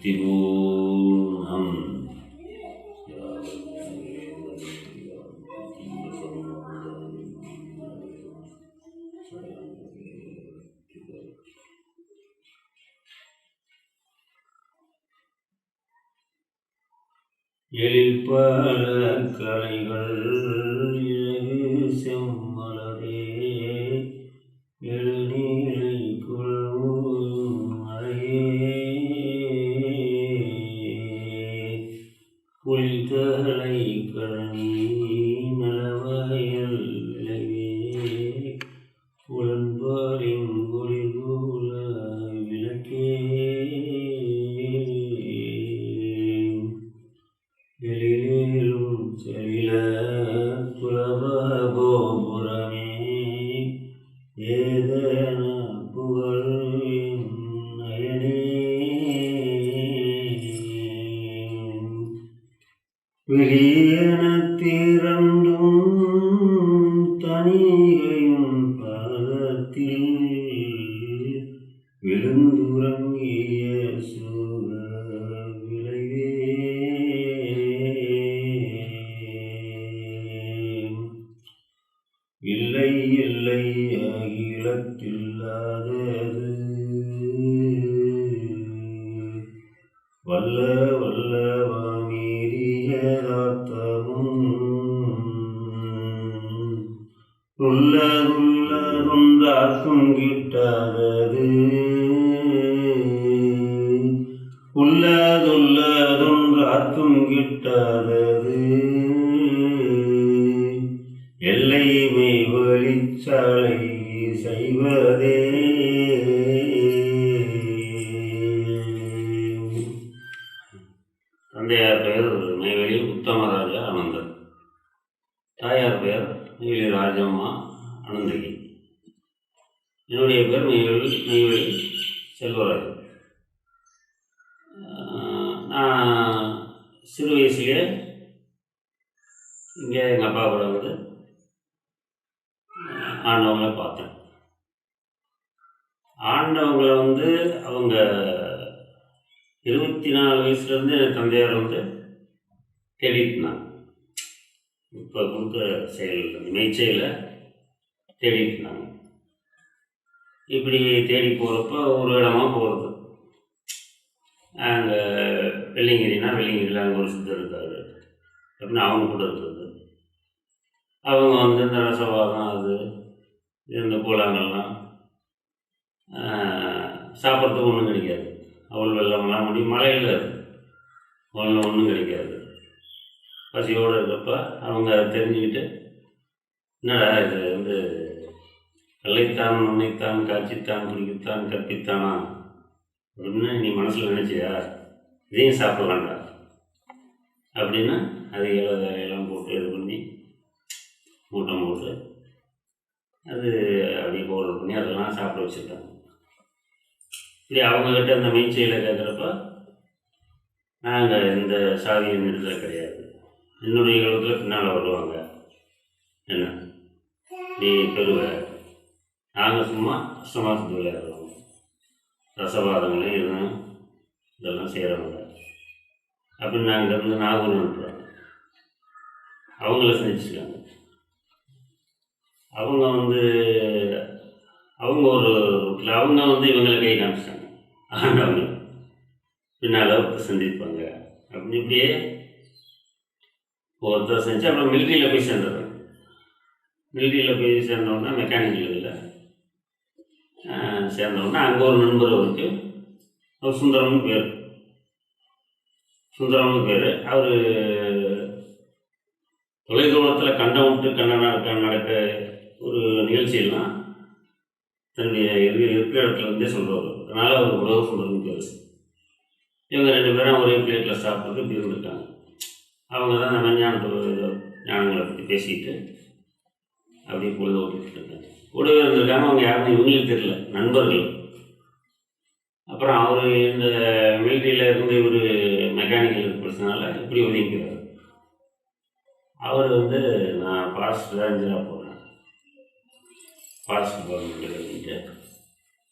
திவோம் எழில் பல கலைகள் புல்தலை கழனி நலவயல் விளைவே புலன்பாரின் ஒளிபோல விளக்கே எழிலும் செழில He உள்ளதுள்ளதுந்தாக்கும் கிட்டாதது உள்ளதுள்ளதுன்றாக்கும் கிட்டாதது எல்லை மெய் வழிச்சாலை செய்வதே. தந்தையார் பெயர் நெய்வேலி உத்தமராஜா ஆனந்தர் தாயார் பெயர் நெய்வேலி ராஜம்மா. அனந்தகி என்னுடைய பேர் நெய்வேலி நெய்வேலி செல்வராஜ் நான் சிறு வயசுலேயே இங்கே எங்கள் அப்பா கூட வந்து ஆண்டவங்களை பார்த்தேன். ஆண்டவங்களை வந்து அவங்க இருபத்தி நாலு வயசுலேருந்து என் தந்தையார் வந்து தேடிட்டு இப்போ கொடுத்த செயல் மெய்ச்செயலை தேடிட்டு இருந்தாங்க இப்படி தேடி போகிறப்ப ஒரு இடமா போகிறது அங்கே வெள்ளிங்கிரினா வெள்ளிங்கிரியில் அங்கே ஒரு சித்தர் இருக்காரு. அப்படின்னு அவங்க கூட இருக்கிறது. அவங்க வந்து இந்த ரசவாதம் அது இந்த கூழாங்கல்லாம் சாப்பிட்றதுக்கு ஒன்றும் கிடைக்காது. அவள் வெள்ளமெல்லாம் முடி மழையில் ஒன்றும் ஒன்றும் கிடைக்காது. பசியோடு இருக்கப்ப அவங்க அதை தெரிஞ்சுக்கிட்டு என்னடா இது வந்து கல்லைத்தான் உன்னைத்தான் காய்ச்சித்தான் குடிக்கத்தான் கற்பித்தானா? அப்படின்னு நீ மனசில் நினச்சியா? இதையும் சாப்பிட வேண்டாம். அதை அது இலை போட்டு இது பண்ணி கூட்டம் போட்டு அது அப்படியே பவுடர் பண்ணி அதெல்லாம் சாப்பிட வச்சுருக்காங்க இப்படி அவங்கக்கிட்ட அந்த மீச்சையில் கேட்குறப்ப நாங்கள் இந்த சாதியை நிறுத்தல கிடையாது. என்னுடைய காலத்தில் பின்னால் வருவாங்க. என்ன? நீ பெறுவ நாங்கள் சும்மா அஷ்டமாசத்து விளையாடுறோம் ரசவாதங்களையும் இதெல்லாம் இதெல்லாம் செய்கிறவங்க அப்படின்னு நாங்கள் இருந்து நாகூர் அனுப்புகிறோம் அவங்கள சந்திச்சுக்காங்க அவங்க வந்து அவங்க ஒரு ரூட்டில் அவங்க வந்து இவங்களை கை காமிச்சிட்டாங்க. ஆண்டவங்க பின்னால் சந்திப்பாங்க. அப்படி இப்படியே ஒருத்தர் செஞ்சு அப்புறம் மிலிட்ரியில் போய் சேர்ந்துடுறாங்க. மிலிட்ரியில் போய் சேர்ந்தோன்னா மெக்கானிக்கல் இதில் சேர்ந்தோடனே அங்கே ஒரு நண்பர் அவருக்கு அவர் சுந்தரம்னு பேர். சுந்தரம்னு பேர். அவர் தொலைதூரத்தில் கண்ட விட்டு கண்டம் நடக்க நடக்க ஒரு நிகழ்ச்சியெல்லாம் தன்னுடைய இருக்கிற இடத்துல இருந்தே சொல்லுவார் அதனால் அவர் உலக சுந்தரம்னு பேர். இவங்க ரெண்டு பேரும் ஒரே பிளேட்டில் சாப்பிட்டு இப்படி இருந்திருக்காங்க அவங்க தான் நம்ம ஞானத்தை ஞானங்களை பற்றி பேசிக்கிட்டு அப்படியே பொழுது ஓட்டிகிட்டு இருக்காங்க. கூடவே இருந்திருக்காங்க அவங்க யாருன்னு இவங்களுக்கு தெரியல நண்பர்கள். அப்புறம் அவர் இந்த மிலிட்ரியில் இருந்து இவர் மெக்கானிக்கல் படிச்சனால இப்படி ஒதுங்கிக்கிறார். அவர் வந்து நான் ஃபாரஸ்ட் ரேஞ்சராக போகிறேன் ஃபாரஸ்ட் டிபார்ட்மெண்ட்டு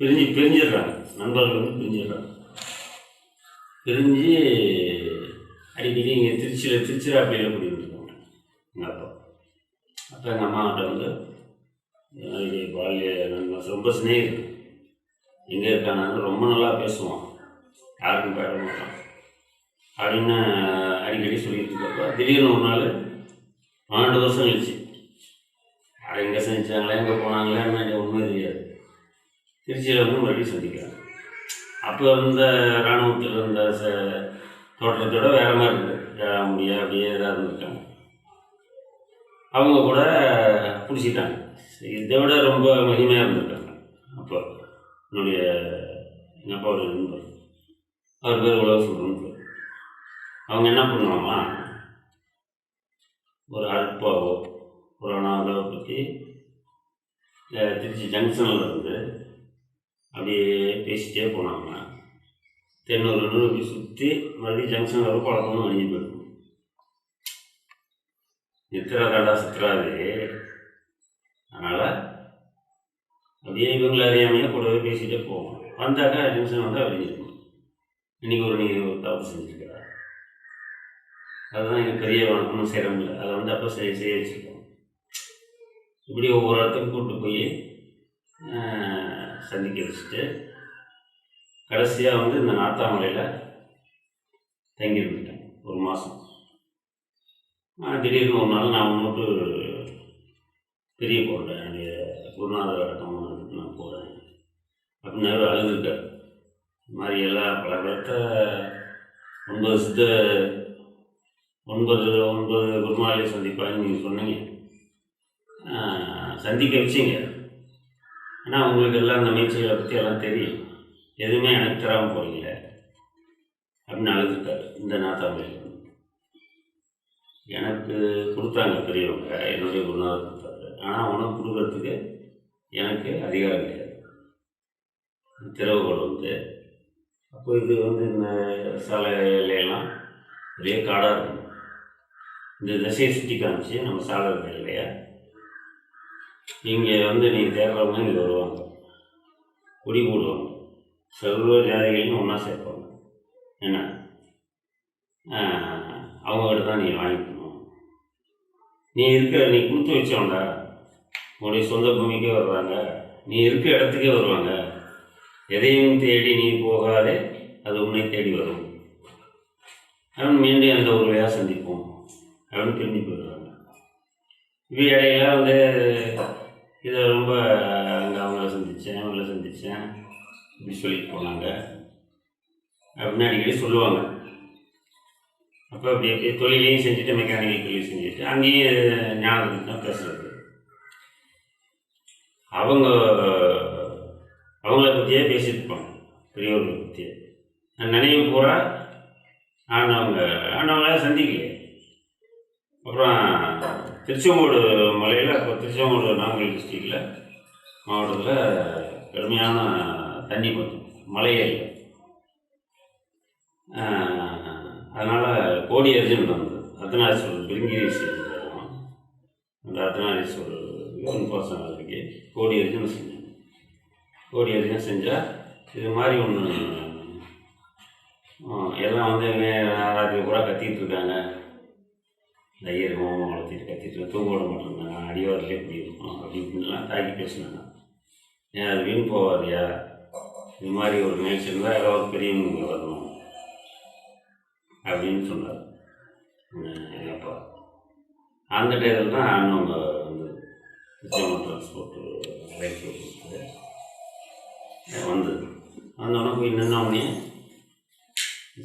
பிரிஞ்சு பிரிஞ்சிடுறாங்க. நண்பர்கள் வந்து பிரிஞ்சிடுறாங்க. பிரிஞ்சு அடிக்கடி இங்கே திருச்சியில் திருச்சிராப்பள்ளியில் குடியிருந்துருக்காங்க எங்கள் அப்பா. அப்போ எங்கள் அம்மாகிட்ட வந்து என்னுடைய பால்ய நண்பன் ரொம்ப சிநேகிதம் எங்கே இருக்கானாலும் ரொம்ப நல்லா பேசுவான் யாருக்கும் பேட மாட்டான் அப்படின்னு அடிக்கடி சொல்லிட்டு இருக்கப்ப திடீர்னு ஒரு நாள் பன்னெண்டு வருஷம் கழிச்சு. அதை எங்கே சந்திச்சாங்களே எங்கே போனாங்களே என்ன ஒன்றுமே தெரியாது. திருச்சியில் வந்து மறுபடியும் சந்திக்கிறாங்க அப்போ இருந்த இராணுவத்தில் இருந்த ச தோற்றத்தோட வேற மாதிரி இருக்குது முடியா அப்படியே இதாக இருந்திருக்காங்க. அவங்க கூட பிடிச்சிட்டாங்க. இதை விட ரொம்ப மகிமையாக இருந்திருக்காங்க அப்போ என்னுடைய எங்கள் அப்பாவோட நண்பர் அவர் பேர் உலக சொல்கிறோம் அவங்க என்ன பண்ணுவாங்க ஒரு அல்பாவோ ஒரு அனாதாவை பற்றி திருச்சி ஜங்ஷனில் இருந்து அப்படியே பேசிட்டே போனாங்க. தென்னூர் நூறு அப்படி சுற்றி மறுபடியும் ஜங்ஷன் வரும் பழக்கமும் அணிஞ்சு போயிருக்கும் நித்திரா நித்திராதாடா சித்திராவே அதனால் அப்படியே இவங்களை அறியாமையே கூடவே பேசிகிட்டே போவோம். வந்தாக்கா நிமிஷம் வந்தால் அழிஞ்சிருக்கும் இன்றைக்கி ஒரு நீங்கள் ஒரு தப்பு செஞ்சுருக்கிறார். அதுதான் எங்கள் பெரிய வணக்கமும் சிரமம் அதை வந்து அப்போ செய்ய செய்ய வச்சுருக்கோம். இப்படி ஒவ்வொரு இடத்துக்கும் கூப்பிட்டு போய் சந்திக்க வச்சுட்டு கடைசியாக வந்து இந்த நாத்தாமலையில் தங்கியிருந்துட்டேன் ஒரு மாதம் திடீர்னு ஒரு நாள் நான் முன்னோட்டு பெரிய போடுறேன் என்னுடைய குருநாதர் அடக்கம் நான் போகிறேன் அப்படின்னு அழுதுட்டார். இது இந்த மாதிரி எல்லாம் பல பேர்த்த ஒன்பது சித்த ஒன்பது ஒன்பது குருமாலை சந்திப்பான்னு நீங்கள் சொன்னீங்க. சந்திக்க வச்சிங்க. ஆனால் உங்களுக்கு எல்லாம் அந்த முயற்சிகளை பற்றி எல்லாம் தெரியும். எதுவுமே எனக்கு தராமல் போகிறீங்களே அப்படின்னு அழுதுட்டார் இந்த நாத்தாமையில் எனக்கு கொடுத்தாங்க பெரியவங்க என்னுடைய குருநாதர் கொடுத்தாங்க. ஆனால் உனக்கு கொடுக்கறதுக்கு எனக்கு அதிகாரம் கிடையாது. திறவுகோல் வந்து அப்போ இது வந்து இந்த சாலையிலாம் ஒரே காடாக இருக்கும். இந்த திசையை சுற்றி காமிச்சு நம்ம சாலை இருக்கு இல்லையா இங்கே வந்து நீங்கள் தேடுறவங்க இங்கே வருவாங்க. குடி போடுவாங்க. சர்வ ஜாதிகளையும் ஒன்றா சேர்ப்பாங்க. என்ன? அவங்ககிட்ட தான் நீ வாங்கிக்கணும். நீ இருக்கிற நீ கொடுத்து வச்சவன்டா. உன்னுடைய சொந்த பூமிக்கே வருவாங்க. நீ இருக்கிற இடத்துக்கே வருவாங்க. எதையும் தேடி நீ போகாதே அது உன்னை தேடி வரும். அவன் மீண்டும் அந்த ஒரு வேலை சந்திப்போம். அவன் திரும்பி போயிடுவாங்க இது இடையில வந்து இதை ரொம்ப அங்கே அவங்கள சந்தித்தேன் அவங்கள சந்தித்தேன் இப்படி சொல்லிட்டு போனாங்க. அப்படின்னு அடிக்கடி சொல்லுவாங்க. அப்போ அப்படி அப்படியே தொழிலையும் செஞ்சுட்டு மெக்கானிக்கல் தொழில் செஞ்சுட்டு அங்கேயும் ஞானத்துக்கு தான் பேசுகிறது அவங்க அவங்கள பற்றியே பேசிட்டு பெரியவர்களை பற்றியே நான் நினைவு பூரா ஆனவங்க ஆனவங்கள சந்திக்கல. அப்புறம் திருச்செங்கோடு மலையில் அப்போ திருச்செங்கோடு நாமக்கல் டிஸ்ட்ரிக்டில் மாவட்டத்தில் கடுமையான தண்ணி கொஞ்சம் மழையே இல்லை அதனால் கோடி அர்ஜுன் வந்தது அர்த்தநாதீஸ்வரர் பிரிங்கிரீஸ்வரர் அந்த அர்த்தநாதீஸ்வரர் ஒன் அதுக்கு கோடி அர்ஜுன் செஞ்சேன் கோடி அர்ஜுன் செஞ்சால் இது மாதிரி ஒன்று எல்லாம் வந்து ராத்திரி பூரா கத்திட்டு இருக்காங்க. இந்த ஐயர் மோமம் வளர்த்திட்டு கத்திட்டு இருக்க தூங்க விட மாட்டேங்கிறாங்க. அடிவாரிலே இப்படி இருக்கும் அப்படி இப்படின்லாம் தாக்கி பேசினாங்க. ஏன் அது வீண் போவாதியா இது மாதிரி ஒரு நிகழ்ச்சி இருந்தால் ஒரு பெரியவங்க வரணும் அப்படின்னு சொன்னார். எங்கள் அப்பா. அந்த டயத்தில் தான் அண்ணன் வந்து திருச்செங்கோடு டிரான்ஸ்போர்ட்டு லைஃப் வந்தது வந்தோடனே போய் நின்னோடனே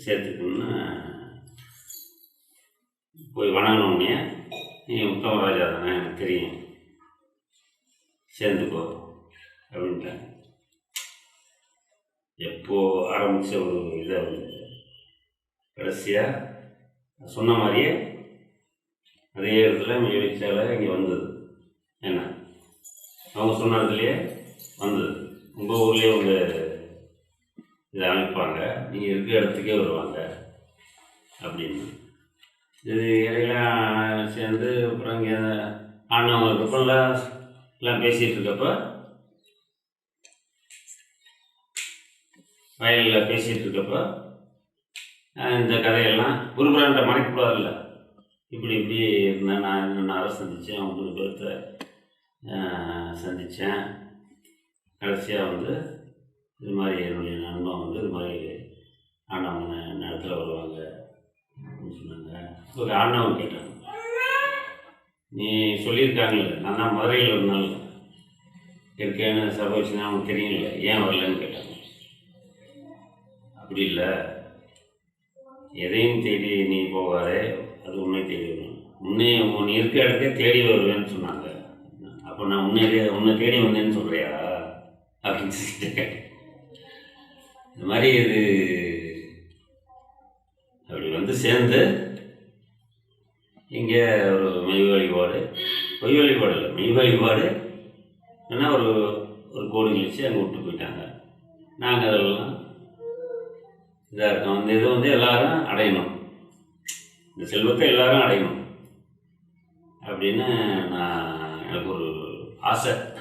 சேர்த்துக்கணுன்னு போய் வணங்கினோடனே நீங்கள் உத்தமராஜா தானே எனக்கு தெரியும். சேர்ந்துக்கோ அப்படின்ட்டாங்க எப்போ ஆரம்பித்த ஒரு இதை வந்து கடைசியாக சொன்ன மாதிரியே அதே இடத்துல முயற்சியால் இங்கே வந்தது. என்ன? அவங்க சொன்ன இடத்துலையே வந்தது. உங்கள் ஊர்லேயே வந்து இதை அமைப்பாங்க நீங்கள் இருக்கிற இடத்துக்கே வருவாங்க. அப்படின்னு. இது இடையெல்லாம் சேர்ந்து அப்புறம் இங்கே ஆனவங்களுக்கு அப்புறம் எல்லாம் பேசிகிட்டு இருக்கப்போ வயலில் பேசிகிட்டு இருக்கப்போ இந்த கதையெல்லாம் குருபுரான்ட்ட மறைக்கக்கூடாதுல்ல இப்படி இப்படி இருந்தேன் நான் என்னென்ன சந்தித்தேன் அவங்களுக்கு பேர்த்த சந்தித்தேன் கடைசியாக வந்து இது மாதிரி என்னுடைய நண்பன் வந்து இது மாதிரி ஆண்டவங்க நேரத்தில் வருவாங்க அப்படின்னு சொன்னாங்க. ஒரு ஆண்டவன் கேட்டாங்க. நீ சொல்லியிருக்காங்கல்ல நான் தான் மதுரையில் இருந்தாலும் நாள் இருக்கேன்னு சபோச்சுன்னா அவங்க அவனுக்கு ஏன் வரலன்னு கேட்டாங்க. அப்படி இல்லை. எதையும் தேடி நீ போகாதே அது உன்னை தேடி வரும். உன்னை உன் இருக்க இடத்தே தேடி வருவேன்னு சொன்னாங்க. அப்போ நான் உன்னை உன்னை தேடி வந்தேன்னு சொல்கிறியா அப்படின்னு சொல்லிட்டு இந்த மாதிரி இது அப்படி வந்து சேர்ந்து இங்கே ஒரு மெய் வழிபாடு பொய் வழிபாடு இல்லை மெய் வழிபாடு ஏன்னா ஒரு ஒரு கோடு கழிச்சு அங்கே விட்டு போயிட்டாங்க. நாங்கள் அதெல்லாம் இதாக இருக்கோம். அந்த இதை வந்து எல்லாரும் அடையணும். இந்த செல்வத்தை எல்லாரும் அடையணும். அப்படின்னு நான் எனக்கு ஒரு 阿胜。